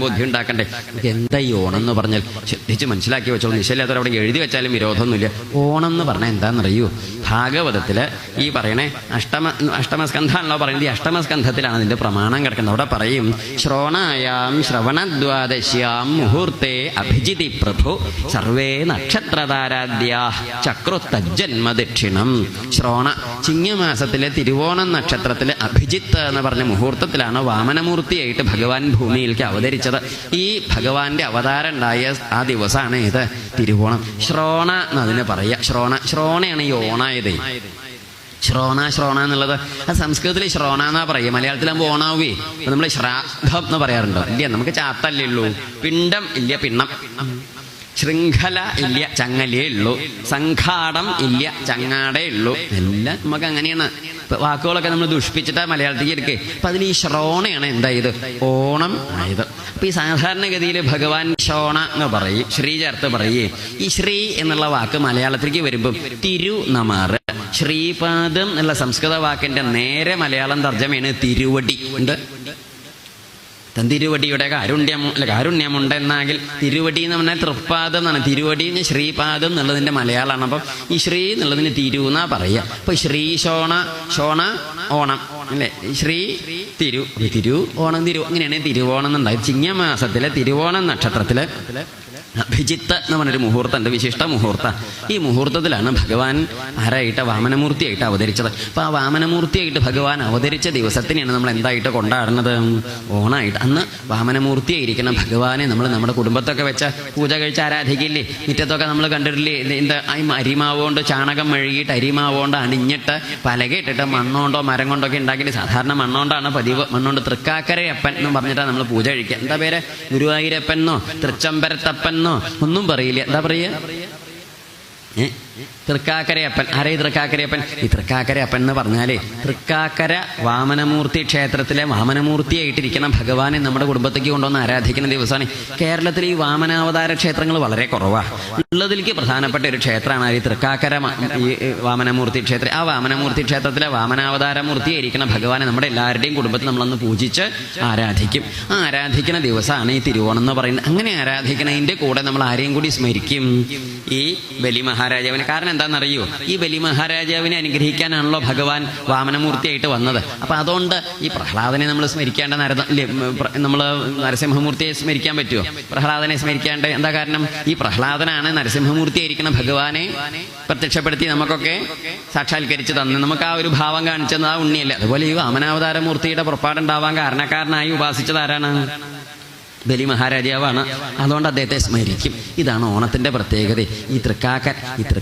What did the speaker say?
ബോധ്യം ഉണ്ടാക്കണ്ടേ എന്താ ഈ ഓണം എന്ന് പറഞ്ഞാൽ ശ്രദ്ധിച്ച് മനസ്സിലാക്കി വെച്ചോളൂ നിശ്ചയില്ലാത്തവർ അവിടെ എഴുതി വെച്ചാലും വിരോധമൊന്നുമില്ല. ഓണം എന്ന് പറഞ്ഞാൽ എന്താണെന്നറിയൂ? ഭാഗവതത്തിൽ ഈ പറയണേ അഷ്ടമ അഷ്ടമസ്കന്ധാണല്ലോ പറയുന്നത്. ഈ അഷ്ടമസ്കന്ധത്തിലാണ് അതിന്റെ പ്രമാണം കിടക്കുന്നത്. അവിടെ പറയും ശ്രോണായാം ശ്രവണദ്വാദശ്യാം മുഹൂർത്തെ അഭിജിതി പ്രഭു സർവേ നക്ഷത്രതാരാദ്യാ ചക്രുത്തജ്ജന്മദക്ഷിണം. ശ്രോണ ചിങ്ങമാസത്തിലെ തിരുവോണം നക്ഷത്രത്തിലെ അഭിജിത്ത് എന്ന് പറഞ്ഞ മുഹൂർത്തത്തിലാണ് വാമനമൂർത്തിയായിട്ട് ഭഗവാൻ ഭൂമിയിലേക്ക് അവതരിച്ചത്. ഈ ഭഗവാന്റെ അവതാരം ഉണ്ടായ ആ ദിവസമാണ് ഇത് തിരുവോണം. ശ്രോണ എന്നതിന് പറയുക ശ്രോണ ശ്രോണയാണ് ഈ ഓണായത്. ശ്രോണ ശ്രോണ എന്നുള്ളത്. ആ സംസ്കൃതത്തിൽ ശ്രോണ എന്നാ പറയുക മലയാളത്തിലാകുമ്പോൾ ഓണാവേ. നമ്മൾ ശ്രാദ്ധം എന്ന് പറയാറുണ്ടോ. ഇല്ല നമുക്ക് ചാത്തല്ലേ ഉള്ളൂ. പിണ്ടം ഇല്ല പിണ്ണം. ശൃംഖല ഇല്ല ചങ്ങലേ ഉള്ളൂ. സംഘാടം ഇല്ല ചങ്ങാടേ ഉള്ളൂ. എല്ലാം നമുക്ക് അങ്ങനെയാണ്. വാക്കുകളൊക്കെ നമ്മൾ ദുഷ്പിച്ചിട്ടാ മലയാളത്തിലേക്ക് എടുക്കേ. അപ്പൊ അതിന് ഈ ശ്രോണയാണ് എന്തായത് ഓണം ആയത്. അപ്പൊ ഈ സാധാരണഗതിയിൽ ഭഗവാൻ ശോണ എന്ന് പറയും ശ്രീ ചേർത്ത് പറയേ. ഈ ശ്രീ എന്നുള്ള വാക്ക് മലയാളത്തിലേക്ക് വരുമ്പം തിരു നമാറ് ശ്രീപാദം എന്നുള്ള സംസ്കൃത വാക്കിന്റെ നേരെ മലയാളം തർജമയാണ് തിരുവടി. ഉണ്ട്? തന്തിരുവടിയുടെ കാരുണ്യം അല്ല കാരുണ്യമുണ്ടെന്നാകിൽ തിരുവടി എന്ന് പറഞ്ഞാൽ തൃപ്പാദം എന്നാണ്. തിരുവടി ശ്രീപാദം എന്നുള്ളതിന്റെ മലയാളമാണ്. അപ്പം ഈ ശ്രീ എന്നുള്ളതിന് തിരു എന്നാ പറയുക അപ്പൊ ശ്രീ ശോണ ശോണ ഓണം അല്ലേ? ശ്രീ തിരു തിരു ഓണം തിരു അങ്ങനെയാണ് തിരുവോണം എന്നുണ്ടായത് ചിങ്ങമാസത്തിലെ തിരുവോണം നക്ഷത്രത്തിലെ അഭിജിത്ത് എന്ന് പറഞ്ഞൊരു മുഹൂർത്തം ഉണ്ട് വിശിഷ്ട മുഹൂർത്ത. ഈ മുഹൂർത്തത്തിലാണ് ഭഗവാൻ ആരായിട്ട് വാമനമൂർത്തിയായിട്ട് അവതരിച്ചത്. അപ്പൊ ആ വാമനമൂർത്തിയായിട്ട് ഭഗവാൻ അവതരിച്ച ദിവസത്തിനെയാണ് നമ്മൾ എന്തായിട്ട് കൊണ്ടാടുന്നത്? ഓണായിട്ട്. അന്ന് വാമനമൂർത്തിയായിരിക്കുന്ന ഭഗവാനെ നമ്മൾ നമ്മുടെ കുടുംബത്തൊക്കെ വെച്ച പൂജ കഴിച്ച് ആരാധിക്കില്ലേ? മുറ്റത്തൊക്കെ നമ്മൾ കണ്ടിട്ടില്ലേ? എന്താ അരിമാവുകൊണ്ട് ചാണകം മെഴുകിയിട്ട് അരിമാവുകൊണ്ട് അണിഞ്ഞിട്ട് പലകയിട്ടിട്ട് മണ്ണോണ്ടോ മരം കൊണ്ടോ ഒക്കെ ഉണ്ടാക്കിയിട്ട് സാധാരണ മണ്ണോണ്ടാണ് പതിവ്. മണ്ണോണ്ട് തൃക്കാക്കരയപ്പൻ എന്ന് പറഞ്ഞിട്ടാണ് നമ്മൾ പൂജ കഴിക്കുക. എന്താ പേര്? ഗുരുവായൂരപ്പൻ എന്നോ? തൃച്ചമ്പരത്തപ്പൻ എന്നോ ഒന്നും പറയില്ല എന്താ പറയുക ഏ? തൃക്കാക്കരയപ്പൻ. ആരേ തൃക്കാക്കരയപ്പൻ? ഈ തൃക്കാക്കരയപ്പൻ എന്ന് പറഞ്ഞാലേ തൃക്കാക്കര വാമനമൂർത്തി ക്ഷേത്രത്തിലെ വാമനമൂർത്തിയായിട്ടിരിക്കുന്ന ഭഗവാനെ നമ്മുടെ കുടുംബത്തേക്ക് കൊണ്ടുവന്ന് ആരാധിക്കുന്ന ദിവസമാണ്. കേരളത്തിൽ ഈ വാമനാവതാര ക്ഷേത്രങ്ങൾ വളരെ കുറവാണ് ഉള്ളതിലേക്ക് പ്രധാനപ്പെട്ട ഒരു ക്ഷേത്രമാണ് ഈ തൃക്കാക്കര ഈ വാമനമൂർത്തി ക്ഷേത്രം. ആ വാമനമൂർത്തി ക്ഷേത്രത്തിലെ വാമനാവതാര മൂർത്തിയായിരിക്കുന്ന ഭഗവാനെ നമ്മുടെ എല്ലാവരുടെയും കുടുംബത്തിൽ നമ്മളൊന്ന് പൂജിച്ച് ആരാധിക്കും. ആ ആരാധിക്കുന്ന ദിവസമാണ് ഈ തിരുവോണം എന്ന് പറയുന്നത്. അങ്ങനെ ആരാധിക്കുന്നതിന്റെ കൂടെ നമ്മൾ ആരെയും കൂടി സ്മരിക്കും? ഈ ബലി മഹാരാജാവിനെ കാരണം എന്താണെന്നറിയോ? ഈ ബലി മഹാരാജാവിനെ അനുഗ്രഹിക്കാനാണല്ലോ ഭഗവാൻ വാമനമൂർത്തിയായിട്ട് വന്നത്. അപ്പൊ അതുകൊണ്ട് ഈ പ്രഹ്ലാദനെ നമ്മൾ സ്മരിക്കേണ്ട നരത നമ്മൾ നരസിംഹമൂർത്തിയെ സ്മരിക്കാൻ പറ്റുമോ പ്രഹ്ലാദനെ സ്മരിക്കേണ്ട എന്താ കാരണം? ഈ പ്രഹ്ലാദനാണ് നരസിംഹമൂർത്തിയായിരിക്കുന്ന ഭഗവാനെ പ്രത്യക്ഷപ്പെടുത്തി നമുക്കൊക്കെ സാക്ഷാത്കരിച്ച് തന്നു. നമുക്ക് ആ ഒരു ഭാവം കാണിച്ചത് ആ ഉണ്ണിയല്ല. അതുപോലെ ഈ വാമനാവതാര മൂർത്തിയുടെ പുറപ്പാടുണ്ടാവാൻ കാരണക്കാരനായി ഉപാസിച്ചത് ആരാണ് ബലി മഹാരാജാവാണ് അതുകൊണ്ട് അദ്ദേഹത്തെ സ്മരിക്കും. ഇതാണ് ഓണത്തിന്റെ പ്രത്യേകത. ഈ തൃക്കാക്കൻ ഈ തൃ